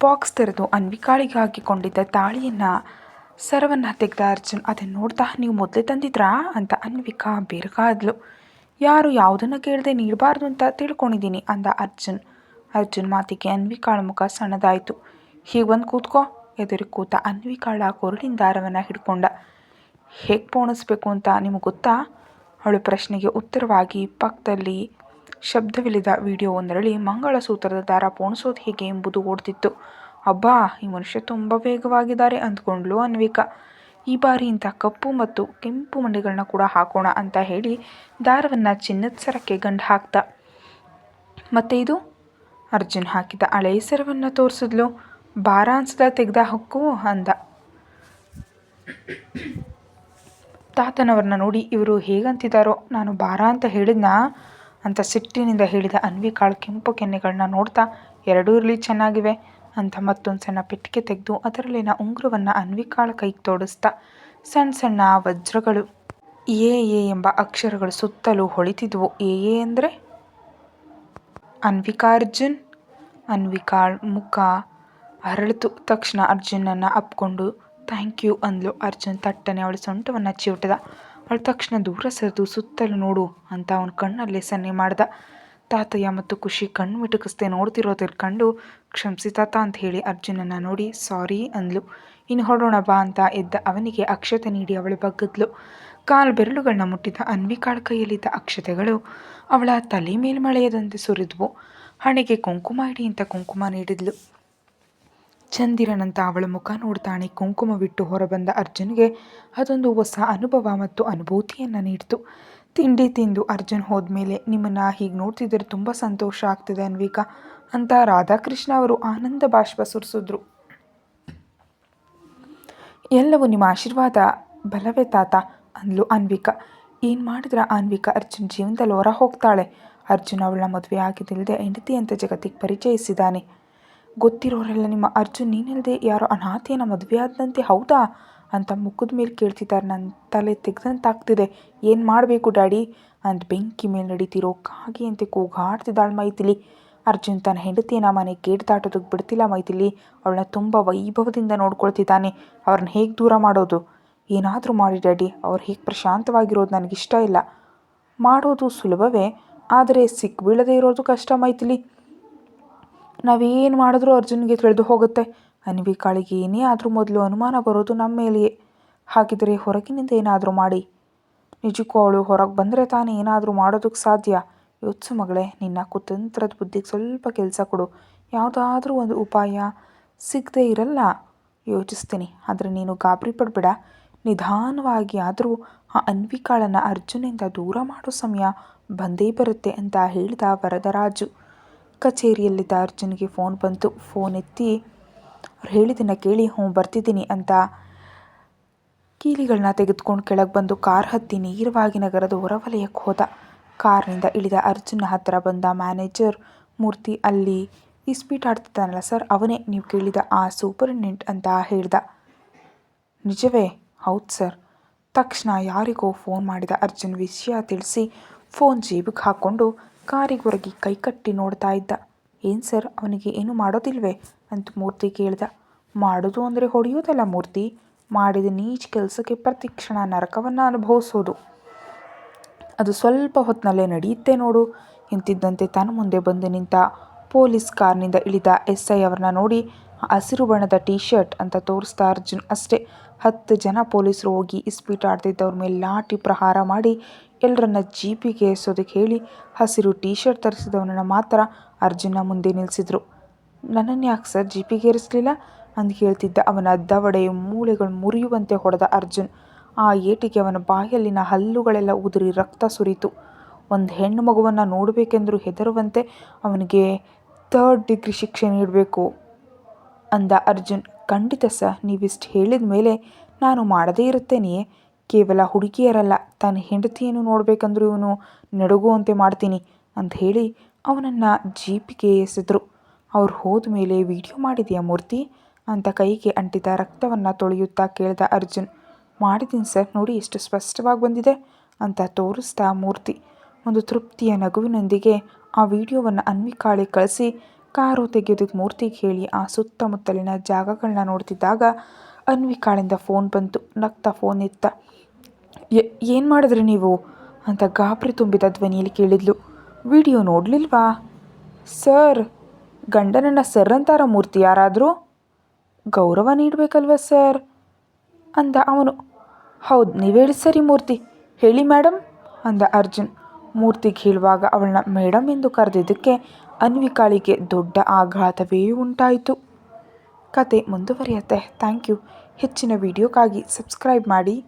Box ತೆರೆದು ಅನ್ವಿಕಾಳಿಗೆ ಹಾಕಿಕೊಂಡಿದ್ದ ತಾಳಿಯನ್ನು ಸರವನ್ನು ತೆಗೆದ ಅರ್ಜುನ್ ಅದನ್ನು ನೋಡ್ತಾ ನೀವು ಮೊದಲೇ ತಂದಿದ್ರಾ? ಅಂತ ಅನ್ವಿಕಾ ಬೆರಗಾದ್ಲು. ಯಾರು, ಯಾವುದನ್ನು ಕೇಳದೆ ನೀಡಬಾರ್ದು ಅಂತ ತಿಳ್ಕೊಂಡಿದ್ದೀನಿ, ಅಂದ ಅರ್ಜುನ್. ಅರ್ಜುನ್ ಮಾತಿಗೆ ಅನ್ವಿಕಾಳ ಮುಖ ಸಣ್ಣದಾಯಿತು. ಹೀಗೆ ಬಂದು ಕೂತ್ಕೋ, ಎದುರು ಕೂತ ಅನ್ವಿಕಾಳ ಕೊರಳಿನ ದಾರವನ್ನು ಹಿಡ್ಕೊಂಡ. ಹೇಗೆ ಪೋಣಿಸ್ಬೇಕು ಅಂತ ನಿಮಗೆ ಗೊತ್ತಾ? ಅವಳು ಪ್ರಶ್ನೆಗೆ ಉತ್ತರವಾಗಿ ಪಕ್ಕದಲ್ಲಿ ಶಬ್ದವಿಲ್ಲದ ವಿಡಿಯೋ ಒಂದರಲ್ಲಿ ಮಂಗಳಸೂತ್ರದ ದಾರ ಪೋಣಿಸೋದು ಹೇಗೆ ಎಂಬುದು ಓಡ್ತಿತ್ತು. ಅಬ್ಬಾ, ಈ ಮನುಷ್ಯ ತುಂಬ ವೇಗವಾಗಿದ್ದಾರೆ, ಅಂದ್ಕೊಂಡ್ಲು ಅನ್ವಿಕಾ. ಈ ಬಾರಿ ಇಂಥ ಕಪ್ಪು ಮತ್ತು ಕೆಂಪು ಮಂಡಿಗಳನ್ನ ಕೂಡ ಹಾಕೋಣ ಅಂತ ಹೇಳಿ ದಾರವನ್ನು ಚಿನ್ನದ ಸರಕ್ಕೆ ಗಂಡು ಹಾಕ್ದ. ಮತ್ತೆ ಇದು? ಅರ್ಜುನ್ ಹಾಕಿದ ಹಳೆಯ ಸರವನ್ನು ತೋರಿಸಿದ್ಲು. ಭಾರ ಅನ್ಸದ ತೆಗೆದ ಹಕ್ಕು, ಅಂದ. ತಾತನವ್ರನ್ನ ನೋಡಿ ಇವರು ಹೇಗಂತಿದ್ದಾರೋ, ನಾನು ಭಾರ ಅಂತ ಹೇಳಿದ್ನಾ? ಅಂತ ಸಿಟ್ಟಿನಿಂದ ಹೇಳಿದ ಅನ್ವಿಕಾಳು ಕೆಂಪು ಕೆನ್ನೆಗಳನ್ನ ನೋಡ್ತಾ, ಎರಡೂ ಇರಲಿ ಚೆನ್ನಾಗಿವೆ ಅಂತ ಮತ್ತೊಂದು ಸಣ್ಣ ಪೆಟ್ಟಿಗೆ ತೆಗೆದು ಅದರಲ್ಲಿನ ಉಂಗುರವನ್ನು ಅನ್ವಿಕಾಳ ಕೈಗೆ ತೋಡಿಸ್ತಾ ಸಣ್ಣ ಸಣ್ಣ ವಜ್ರಗಳು ಎ ಎ ಎಂಬ ಅಕ್ಷರಗಳು ಸುತ್ತಲೂ ಹೊಳಿತಿದ್ವು. ಎ ಎ ಅಂದರೆ? ಅನ್ವಿಕಾರ್ಜುನ್ ಅನ್ವಿಕಾಳ್ ಮುಖ ಅರಳಿತು. ತಕ್ಷಣ ಅರ್ಜುನನ್ನು ಅಪ್ಕೊಂಡು, ಥ್ಯಾಂಕ್ ಯು ಅಂದ್ಲು. ಅರ್ಜುನ್ ತಟ್ಟನೆ ಅವಳ ಸೊಂಟವನ್ನು ಚಿವುಟಿದ. ಅವಳು ತಕ್ಷಣ ದೂರ ಸರಿದು ಸುತ್ತಲೂ ನೋಡು ಅಂತ ಅವನ ಕಣ್ಣಲ್ಲಿ ಸನ್ನೆ ಮಾಡ್ದ. ತಾತಯ್ಯ ಮತ್ತು ಖುಷಿ ಕಣ್ಣು ಮಿಟುಕಿಸ್ದೆ ನೋಡ್ತಿರೋದ್ರ ಕಂಡು ಕ್ಷಮಿಸಿ ತಾತ ಅಂತ ಹೇಳಿ ಅರ್ಜುನನ್ನ ನೋಡಿ, ಸಾರಿ ಅಂದ್ಲು. ಇನ್ನು ಹೊಡೋಣ ಬಾ ಅಂತ ಎದ್ದ ಅವನಿಗೆ ಅಕ್ಷತೆ ನೀಡಿ ಅವಳು ಬಗ್ಗದ್ಲು. ಕಾಲು ಬೆರಳುಗಳನ್ನ ಮುಟ್ಟಿದ ಅನ್ವಿಕಾಳ ಕೈಯಲ್ಲಿದ್ದ ಅಕ್ಷತೆಗಳು ಅವಳ ತಲೆ ಮೇಲ್ಮಳೆಯದಂತೆ ಸುರಿದ್ವು. ಹಣೆಗೆ ಕುಂಕುಮ ಇಡಿ ಅಂತ ಕುಂಕುಮ ನೀಡಿದ್ಲು. ಚಂದಿರನಂತ ಅವಳ ಮುಖ ನೋಡ್ತಾನೆ ಕುಂಕುಮ ಬಿಟ್ಟು ಹೊರಬಂದ ಅರ್ಜುನ್ಗೆ ಅದೊಂದು ಹೊಸ ಅನುಭವ ಮತ್ತು ಅನುಭೂತಿಯನ್ನು ನೀಡಿತು. ತಿಂಡಿ ತಿಂದು ಅರ್ಜುನ್ ಹೋದ್ಮೇಲೆ, ನಿಮ್ಮನ್ನು ಹೀಗೆ ನೋಡ್ತಿದ್ದರೆ ತುಂಬ ಸಂತೋಷ ಆಗ್ತಿದೆ ಅನ್ವಿಕಾ ಅಂತ ರಾಧಾಕೃಷ್ಣ ಅವರು ಆನಂದ ಬಾಷ್ಪ ಸುರಿಸಿದ್ರು. ಎಲ್ಲವೂ ನಿಮ್ಮ ಆಶೀರ್ವಾದ, ಬಲವೇ ತಾತ ಅಂದ್ಲು ಅನ್ವಿಕಾ. ಏನು ಮಾಡಿದ್ರ ಅನ್ವಿಕಾ? ಅರ್ಜುನ್ ಜೀವನದಲ್ಲಿ ಹೊರ ಹೋಗ್ತಾಳೆ. ಅರ್ಜುನ್ ಅವಳ ಮದುವೆ ಆಗಿದ್ದಿಲ್ಲದೆ ಹೆಂಡತಿ ಅಂತ ಜಗತ್ತಿಗೆ ಪರಿಚಯಿಸಿದ್ದಾನೆ ಗೊತ್ತಿರೋರೆಲ್ಲ ನಿಮ್ಮ ಅರ್ಜುನ್ ನೀನಿಲ್ಲದೆ ಯಾರೋ ಅನಾಥೆಯನ್ನು ಮದುವೆ ಆದಂತೆ ಹೌದಾ? ಅಂತ ಮುಖದ ಮೇಲೆ ಕೇಳ್ತಿದ್ದಾರೆ. ನನ್ನ ತಲೆ ತೆಗೆದಂತಾಗ್ತಿದೆ ಏನು ಮಾಡಬೇಕು ಡ್ಯಾಡಿ? ಅಂತ ಬೆಂಕಿ ಮೇಲೆ ನಡೀತಿರೋ ಕಾಗೆ ಅಂತೆ ಕೂಗಾಡ್ತಿದ್ದಾಳೆ ಮೈಥಿಲಿ. ಅರ್ಜುನ್ ತನ್ನ ಹೆಂಡತಿಯನ್ನು ಮನೆ ಗೇಟ್ ದಾಟೋದಕ್ಕೆ ಬಿಡ್ತಿಲ್ಲ ಮೈಥಿಲಿ. ಅವಳನ್ನ ತುಂಬ ವೈಭವದಿಂದ ನೋಡ್ಕೊಳ್ತಿದ್ದಾನೆ. ಅವ್ರನ್ನ ಹೇಗೆ ದೂರ ಮಾಡೋದು? ಏನಾದರೂ ಮಾಡಿ ಡ್ಯಾಡಿ. ಅವ್ರು ಹೇಗೆ ಪ್ರಶಾಂತವಾಗಿರೋದು ನನಗಿಷ್ಟ ಇಲ್ಲ. ಮಾಡೋದು ಸುಲಭವೇ, ಆದರೆ ಸಿಕ್ಬೀಳದೇ ಇರೋದು ಕಷ್ಟ ಮೈಥಿಲಿ. ನಾವೇನು ಮಾಡಿದ್ರೂ ಅರ್ಜುನ್ಗೆ ತಿಳಿದು ಹೋಗುತ್ತೆ. ಅನ್ವಿಕಾಳಿಗೆ ಏನೇ ಆದರೂ ಮೊದಲು ಅನುಮಾನ ಬರೋದು ನಮ್ಮ ಮೇಲೆಯೇ. ಹಾಗಿದ್ರೆ ಹೊರಗಿನಿಂದ ಏನಾದರೂ ಮಾಡಿ. ನಿಜಕ್ಕೂ ಅವಳು ಹೊರಗೆ ಬಂದರೆ ತಾನೇ ಏನಾದರೂ ಮಾಡೋದಕ್ಕೆ ಸಾಧ್ಯ. ಯೋಚಿಸು ಮಗಳೇ, ನಿನ್ನ ಕುತಂತ್ರದ ಬುದ್ಧಿಗೆ ಸ್ವಲ್ಪ ಕೆಲಸ ಕೊಡು. ಯಾವುದಾದ್ರೂ ಒಂದು ಉಪಾಯ ಸಿಗದೇ ಇರಲ್ಲ. ಯೋಚಿಸ್ತೀನಿ, ಆದರೆ ನೀನು ಗಾಬರಿ ಪಡಬೇಡ ನಿಧಾನವಾಗಿ ಆದರೂ ಆ ಅನ್ವಿಕಾಳನ್ನು ಅರ್ಜುನಿಂದ ದೂರ ಮಾಡೋ ಸಮಯ ಬಂದೇ ಬರುತ್ತೆ ಅಂತ ಹೇಳಿದ ವರದರಾಜು. ಕಚೇರಿಯಲ್ಲಿದ್ದ ಅರ್ಜುನ್ಗೆ ಫೋನ್ ಬಂತು. ಫೋನ್ ಎತ್ತಿ, ಅವ್ರು ಹೇಳಿದ್ದನ್ನು ಕೇಳಿ, ಹ್ಞೂ, ಬರ್ತಿದ್ದೀನಿ ಅಂತ ಕೀಲಿಗಳನ್ನ ತೆಗೆದುಕೊಂಡು ಕೆಳಗೆ ಬಂದು ಕಾರ್ ಹತ್ತಿ ನೇರವಾಗಿ ನಗರದ ಹೊರವಲಯಕ್ಕೆ ಹೋದ. ಕಾರ್ನಿಂದ ಇಳಿದ ಅರ್ಜುನ ಹತ್ತಿರ ಬಂದ ಮ್ಯಾನೇಜರ್ ಮೂರ್ತಿ ಅಲ್ಲಿ ಇಸ್ಪೀಟ್ ಆಡ್ತಿದ್ದಾನಲ್ಲ ಸರ್, ಅವನೇ ನೀವು ಕೇಳಿದ ಆ ಸೂಪರಿಂಟೆಂಡೆಂಟ್ ಅಂತ ಹೇಳ್ದ. ನಿಜವೇ? ಹೌದು ಸರ್. ತಕ್ಷಣ ಯಾರಿಗೋ ಫೋನ್ ಮಾಡಿದ ಅರ್ಜುನ್ ವಿಷಯ ತಿಳಿಸಿ, ಫೋನ್ ಜೇಬಿಗೆ ಹಾಕ್ಕೊಂಡು ಕಾರಿಗೆ ಕೈ ಕೈಕಟ್ಟಿ ನೋಡ್ತಾ ಇದ್ದ. ಏನು ಸರ್, ಅವನಿಗೆ ಏನು ಮಾಡೋದಿಲ್ವೇ? ಅಂತ ಮೂರ್ತಿ ಕೇಳ್ದ. ಮಾಡೋದು ಅಂದರೆ ಹೊಡೆಯೋದಲ್ಲ ಮೂರ್ತಿ. ಮಾಡಿದ ನೀಚ ಕೆಲಸಕ್ಕೆ ಪ್ರತಿಕ್ಷಣ ನರಕವನ್ನು ಅನುಭವಿಸೋದು. ಅದು ಸ್ವಲ್ಪ ಹೊತ್ತಿನಲ್ಲೇ ನಡೆಯುತ್ತೆ ನೋಡು. ಎಂತಿದ್ದಂತೆ ತನ್ನ ಮುಂದೆ ಬಂದು ನಿಂತ ಪೊಲೀಸ್ ಕಾರ್ನಿಂದ ಇಳಿದ ಎಸ್ ಐ ಅವ್ರನ್ನ ನೋಡಿ, ಹಸಿರು ಬಣ್ಣದ ಟೀ ಶರ್ಟ್ ಅಂತ ತೋರಿಸ್ತಾ ಅರ್ಜುನ್ ಅಷ್ಟೇ. ಹತ್ತು ಜನ ಪೊಲೀಸರು ಹೋಗಿ ಇಸ್ಪೀಟ್ ಆಡ್ತಿದ್ದವ್ರ ಮೇಲೆ ಲಾಠಿ ಪ್ರಹಾರ ಮಾಡಿ ಎಲ್ಲರನ್ನ ಜೀಪಿಗೆ ಏರಿಸೋದಕ್ಕೆ ಹೇಳಿ ಹಸಿರು ಟೀ ಶರ್ಟ್ ತರಿಸಿದವನನ್ನು ಮಾತ್ರ ಅರ್ಜುನ ಮುಂದೆ ನಿಲ್ಲಿಸಿದ್ರು ನನ್ನನ್ನು ಯಾಕೆ ಸರ್ ಜೀಪಿಗೆ ಏರಿಸಲಿಲ್ಲ? ಅಂದು ಕೇಳ್ತಿದ್ದ ಅವನ ದವಡೆ ಮೂಳೆಗಳು ಮುರಿಯುವಂತೆ ಹೊಡೆದ ಅರ್ಜುನ್. ಆ ಏಟಿಗೆ ಅವನ ಬಾಯಲ್ಲಿನ ಹಲ್ಲುಗಳೆಲ್ಲ ಉದುರಿ ರಕ್ತ ಸುರಿತು. ಒಂದು ಹೆಣ್ಣು ಮಗುವನ್ನು ನೋಡಬೇಕೆಂದರೂ ಹೆದರುವಂತೆ ಅವನಿಗೆ ಥರ್ಡ್ ಡಿಗ್ರಿ ಶಿಕ್ಷೆ ನೀಡಬೇಕು ಅಂದ ಅರ್ಜುನ್. ಖಂಡಿತ ಸರ್, ನೀವಿಷ್ಟು ಹೇಳಿದ ಮೇಲೆ ನಾನು ಮಾಡದೇ ಇರುತ್ತೇನೆಯೇ? ಕೇವಲ ಹುಡುಗಿಯರಲ್ಲ, ತನ್ನ ಹೆಂಡತಿಯನ್ನು ನೋಡಬೇಕಂದ್ರೂ ಇವನು ನಡುಗುವಂತೆ ಮಾಡ್ತೀನಿ ಅಂತ ಹೇಳಿ ಅವನನ್ನು ಜೀಪಿಗೆ ಎಸೆದರು. ಅವ್ರು ಹೋದ ಮೇಲೆ ವಿಡಿಯೋ ಮಾಡಿದೆಯಾ ಮೂರ್ತಿ? ಅಂತ ಕೈಗೆ ಅಂಟಿದ ರಕ್ತವನ್ನು ತೊಳೆಯುತ್ತಾ ಕೇಳಿದ ಅರ್ಜುನ್. ಮಾಡಿದ್ದೀನಿ ಸರ್, ನೋಡಿ ಎಷ್ಟು ಸ್ಪಷ್ಟವಾಗಿ ಬಂದಿದೆ ಅಂತ ತೋರಿಸ್ತಾ ಮೂರ್ತಿ. ಒಂದು ತೃಪ್ತಿಯ ನಗುವಿನೊಂದಿಗೆ ಆ ವಿಡಿಯೋವನ್ನು ಅನ್ವಿಕಾಳಿ ಕಳಿಸಿ ಕಾರು ತೆಗೆಯೋದಕ್ಕೆ ಮೂರ್ತಿಗೆ ಹೇಳಿ ಆ ಸುತ್ತಮುತ್ತಲಿನ ಜಾಗಗಳನ್ನ ನೋಡ್ತಿದ್ದಾಗ ಅನ್ವಿಕಾಳಿಂದ ಫೋನ್ ಬಂತು. ನಗ್ತಾ ಫೋನ್ ಎತ್ತ. ಏನು ಮಾಡಿದ್ರಿ ನೀವು? ಅಂತ ಗಾಬರಿ ತುಂಬಿದ ಧ್ವನಿಯಲ್ಲಿ ಕೇಳಿದ್ಲು. ವಿಡಿಯೋ ನೋಡಲಿಲ್ವಾ? ಸರ್, ಗಂಡನನ್ನ ಸರ್ ಅಂತಾರ ಮೂರ್ತಿ ಯಾರಾದರೂ? ಗೌರವ ನೀಡಬೇಕಲ್ವ ಸರ್? ಅಂದ ಅವನು. ಹೌದು ನೀವು ಹೇಳಿ ಸರಿ ಮೂರ್ತಿ? ಹೇಳಿ ಮೇಡಮ್ ಅಂದ ಅರ್ಜುನ್. ಮೂರ್ತಿಗೆ ಹೇಳುವಾಗ ಅವಳನ್ನ ಮೇಡಮ್ ಎಂದು ಕರೆದಿದ್ದಕ್ಕೆ ಅನ್ವಿಕಾಳಿಗೆ ದೊಡ್ಡ ಆಘಾತವೇ ಉಂಟಾಯಿತು. ಕತೆ ಮುಂದುವರಿಯತ್ತೆ. Thank you. ಹೆಚ್ಚಿನ ವಿಡಿಯೋಕ್ಕಾಗಿ ಸಬ್ಸ್ಕ್ರೈಬ್ ಮಾಡಿ.